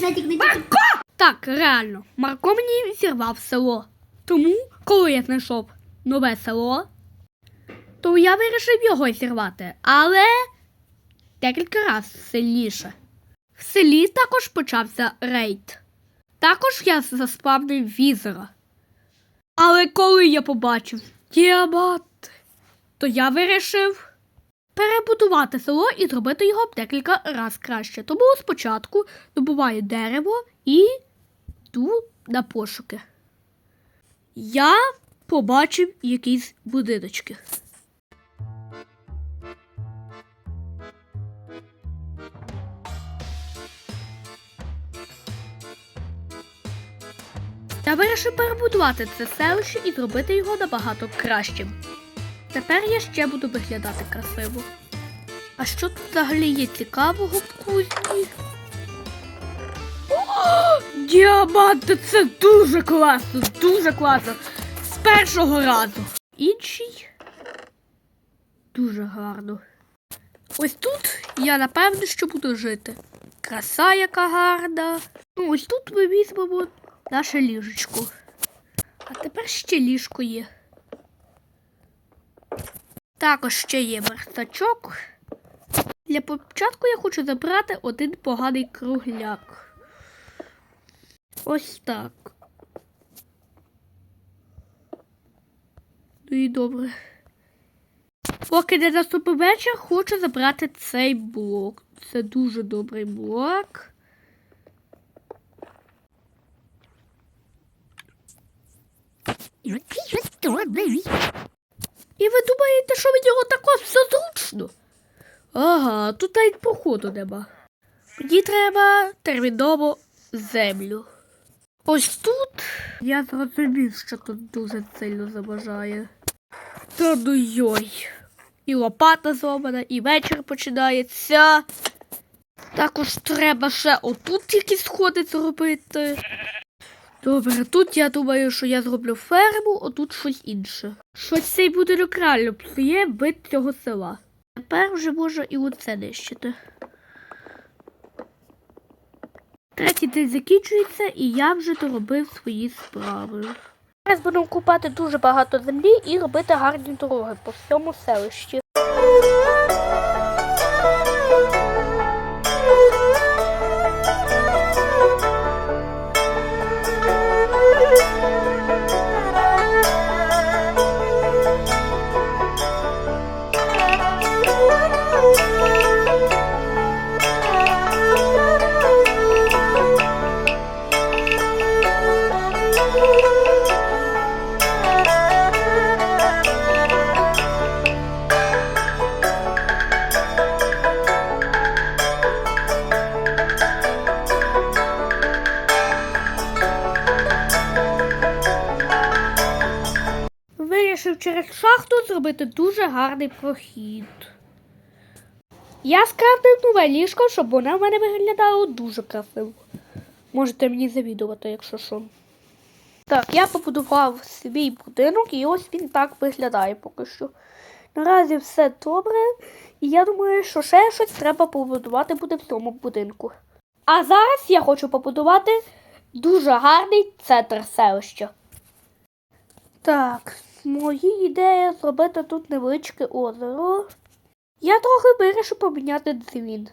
Не Так, реально, Марко мені зірвав село. Тому, коли я знайшов нове село, то я вирішив його зірвати, але декілька разів сильніше. В селі також почався рейд. Також я заспавнив візера. Але коли я побачив діабат, то я вирішив перебудувати село і зробити його декілька разів краще. Тому спочатку добуваю дерево і йду на пошуки. Я побачив якісь будиночки. Я вирішив перебудувати це селище і зробити його набагато кращим. Тепер я ще буду виглядати красиво. А що тут взагалі є цікавого в кузні? Діаманти, це дуже класно, дуже класно. З першого разу. Інший дуже гарно. Ось тут я напевно що буду жити. Краса яка гарна. Ну, ось тут ми візьмемо наше ліжечко. А тепер ще ліжко є. Також ще є верстачок. Для початку я хочу забрати один поганий кругляк. Ось так. Ну і добре. Поки не наступив вечір, хочу забрати цей блок. Це дуже добрий блок. І ви думаєте, що від нього також все зручно? Ага, тут навіть походу нема. Мені треба терміново землю. Ось тут я зрозумів, що тут дуже сильно заважає. Та ну йой. І лопата зломана, і вечір починається. Також треба ще отут якісь сходи зробити. Добре, тут я думаю, що я зроблю ферму, отут щось інше. Щось цей будинок реально псує вид цього села. Тепер вже можу і оце нищити. Третій день закінчується, і я вже доробив свої справи. Зараз будемо купати дуже багато землі і робити гарні дороги по всьому селищі. Вирішив через шахту зробити дуже гарний прохід. Я скрафтив нове ліжко, щоб воно в мене виглядало дуже красиво. Можете мені завідувати, якщо що. Так, я побудував свій будинок і ось він так виглядає поки що. Наразі все добре, і я думаю, що ще щось треба побудувати буде в цьому будинку. А зараз я хочу побудувати дуже гарний центр селища. Так, мої ідеї зробити тут невеличке озеро. Я трохи вирішу поміняти дзвін.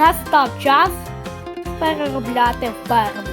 Настав час переробляти ферму.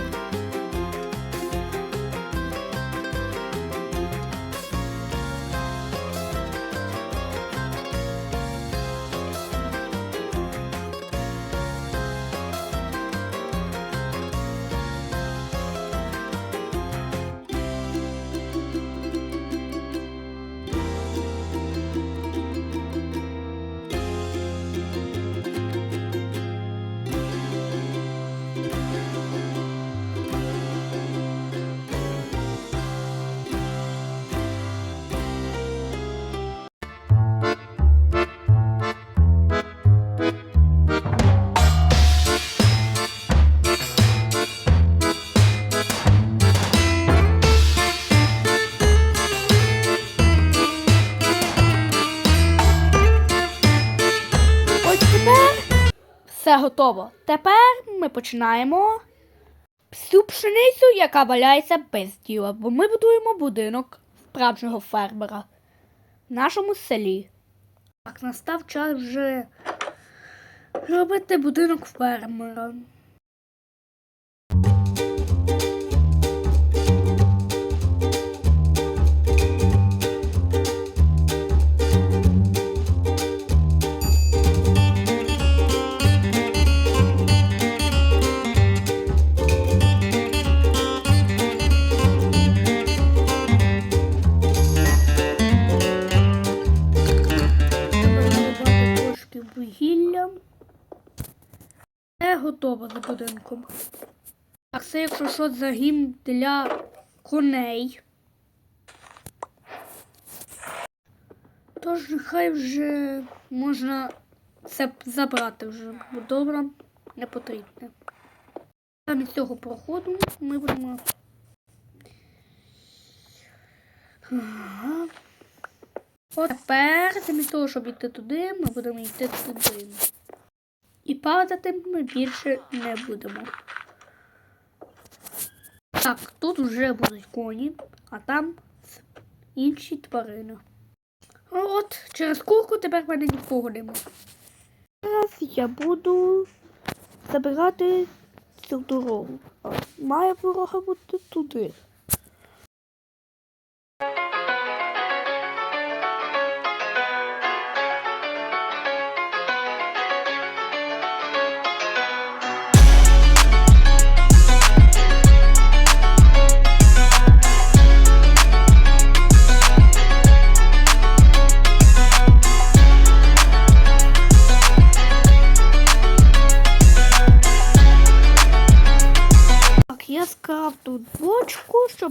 Готово. Тепер ми починаємо всю пшеницю, яка валяється без діла, бо ми будуємо будинок справжнього фермера в нашому селі. Так, настав час вже робити будинок фермера. Якщо що загін для коней. Тож нехай вже можна це забрати вже, бо добре не потрібне. Замість цього проходу ми будемо. Ага. От тепер, замість того, щоб йти туди, ми будемо йти туди. І падати ми більше не будемо. Так, тут вже будуть коні, а там інші тварини. От, через курку тепер мене нікого нема. Зараз я буду забирати цю дорогу. Має дорога бути туди.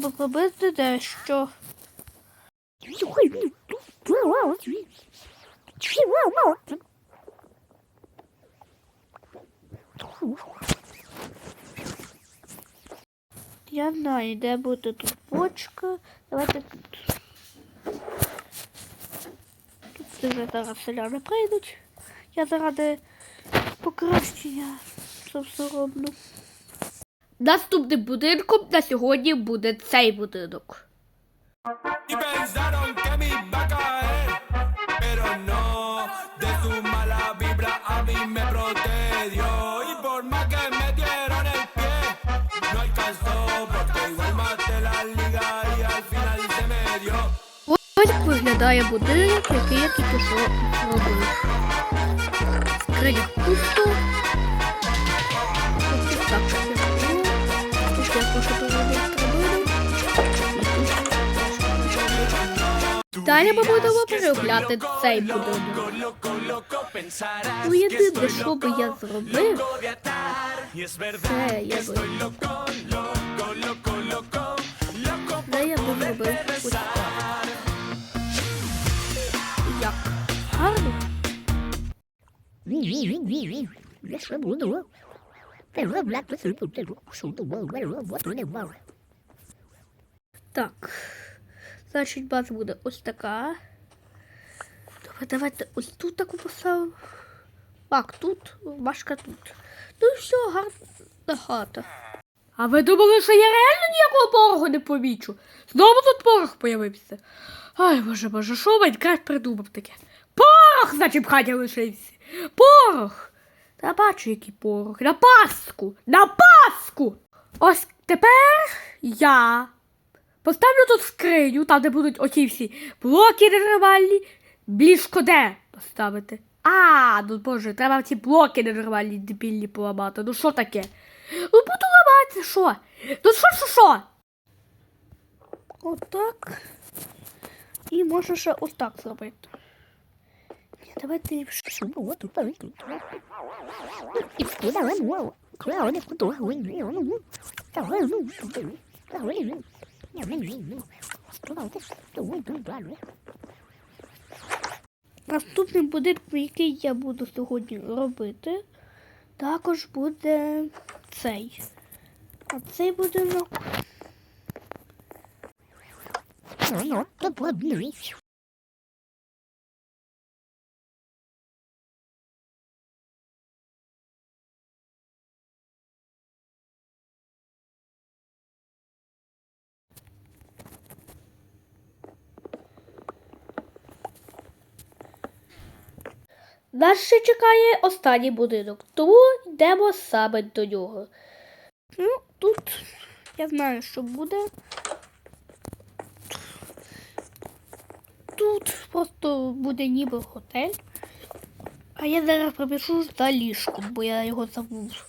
Щоб зробити дещо. Я знаю, де буде тут бочка. Давайте тут. Тут вже зараз селяни прийдуть. Я заради покращення все роблю. Наступним будинком на сьогодні буде цей будинок. Ось виглядає будинок, який я тільки що зробив. В крилях пусто. Ось так Далі ми будемо переробляти цей будинок. Ну, єдине, що би я зробив, це я би... Це я би зробив ось так. Як? Гарно? Так. Значить, база буде ось така. Добре, давайте ось тут таку поставимо. Так, тут, башка тут. Ну і все, гарна хата. А ви думали, що я реально ніякого пороху не помічу? Знову тут порох появився. Ай, боже боже, що Майнкрафт придумав таке? Порох, значить, в хаті лишився. Порох. Та бачу, який порох. На паску! На паску! Ось тепер я поставлю тут скриню, там, де будуть оті всі блоки ненормальні. Ліжко де поставити? А, ну боже, треба ці блоки ненормальні дебільні поламати. Ну що таке? Ну буду ламати, що? Ну що, що, що? Отак. І можна ще ось так зробити. Давайте Наступним будинком, який я буду сьогодні робити, також буде цей. А цей будинок Нас ще чекає останній будинок, тому йдемо саме до нього. Ну, тут я знаю, що буде. Тут просто буде ніби готель. А я зараз пропишу за ліжком, бо я його забув.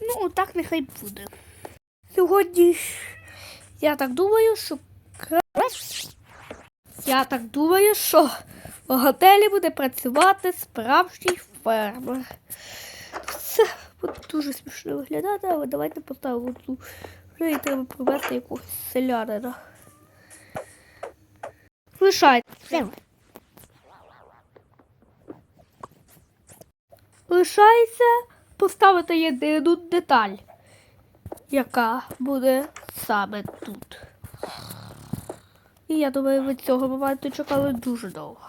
Ну, так нехай буде. Сьогодні я так думаю, що я так думаю, що в готелі буде працювати справжній фермер. Це буде дуже смішно виглядати, але давайте поставимо цю. Вже і треба привезти якогось селянина. Лишайте. Лишається поставити єдину деталь, яка буде саме тут. І я думаю, ви цього моменту чекали дуже довго.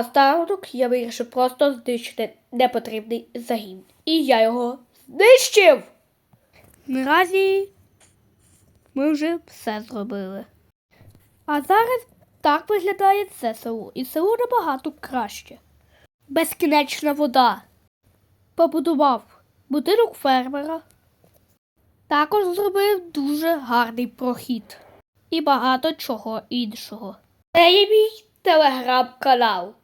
Останок я вирішив просто знищити непотрібний загін. І я його знищив. Наразі ми вже все зробили. А зараз так виглядає це село. І село набагато краще. Безкінечна вода. Побудував будинок фермера. Також зробив дуже гарний прохід. І багато чого іншого. Це є мій телеграм-канал.